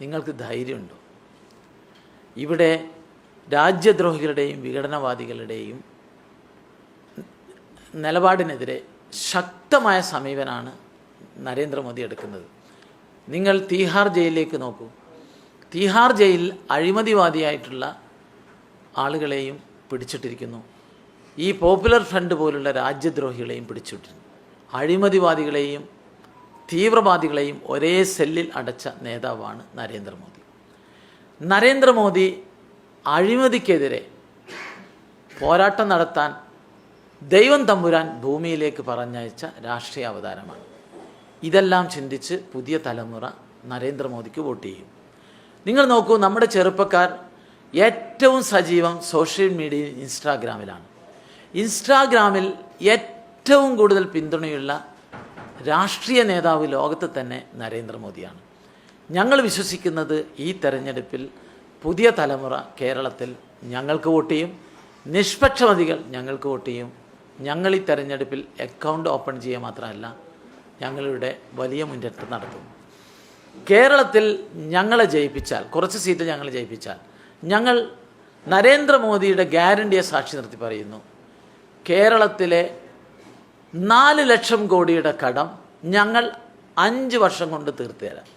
നിങ്ങൾക്ക് ധൈര്യമുണ്ടോ? ഇവിടെ രാജ്യദ്രോഹികളുടെയും വിഘടനവാദികളുടെയും നിലപാടിനെതിരെ ശക്തമായ സമീപനാണ് നരേന്ദ്രമോദി എടുക്കുന്നത്. നിങ്ങൾ തീഹാർ ജയിലിലേക്ക് നോക്കൂ. തീഹാർ ജയിലിൽ അഴിമതിവാദിയായിട്ടുള്ള ആളുകളെയും പിടിച്ചിട്ടിരിക്കുന്നു. ഈ പോപ്പുലർ ഫ്രണ്ട് പോലുള്ള രാജ്യദ്രോഹികളെയും പിടിച്ചിട്ടിരുന്നു അഴിമതിവാദികളെയും തീവ്രവാദികളെയും ഒരേ സെല്ലിൽ അടച്ച നേതാവാണ് നരേന്ദ്രമോദി. നരേന്ദ്രമോദി അഴിമതിക്കെതിരെ പോരാട്ടം നടത്താൻ ദൈവം തമ്പുരാൻ ഭൂമിയിലേക്ക് പറഞ്ഞയച്ച രാഷ്ട്രീയ അവതാരമാണ്. ഇതെല്ലാം ചിന്തിച്ച് പുതിയ തലമുറ നരേന്ദ്രമോദിക്ക് വോട്ട് ചെയ്യും. നിങ്ങൾ നോക്കൂ നമ്മുടെ ചെറുപ്പക്കാർ ഏറ്റവും സജീവം സോഷ്യൽ മീഡിയ ഇൻസ്റ്റാഗ്രാമിലാണ്. ഇൻസ്റ്റാഗ്രാമിൽ ഏറ്റവും കൂടുതൽ പിന്തുണയുള്ള രാഷ്ട്രീയ നേതാവ് ലോകത്ത് തന്നെ നരേന്ദ്രമോദിയാണ്. ഞങ്ങൾ വിശ്വസിക്കുന്നത് ഈ തെരഞ്ഞെടുപ്പിൽ പുതിയ തലമുറ കേരളത്തിൽ ഞങ്ങൾക്ക് വോട്ട് ചെയ്യും നിഷ്പക്ഷമതികൾ ഞങ്ങൾക്ക് വോട്ട് ചെയ്യും. ഞങ്ങൾ ഈ തെരഞ്ഞെടുപ്പിൽ അക്കൗണ്ട് ഓപ്പൺ ചെയ്യുക മാത്രമല്ല ഞങ്ങളുടെ വലിയ മുന്നേറ്റം നടത്തും. കേരളത്തിൽ ഞങ്ങളെ ജയിപ്പിച്ചാൽ കുറച്ച് സീറ്റ് ഞങ്ങൾ ജയിപ്പിച്ചാൽ ഞങ്ങൾ നരേന്ദ്രമോദിയുടെ ഗ്യാരണ്ടിയെ സാക്ഷി നിർത്തി പറയുന്നു. കേരളത്തിലെ നാല് ലക്ഷം കോടിയുടെ കടം ഞങ്ങൾ അഞ്ച് വർഷം കൊണ്ട് തീർത്തു തരാം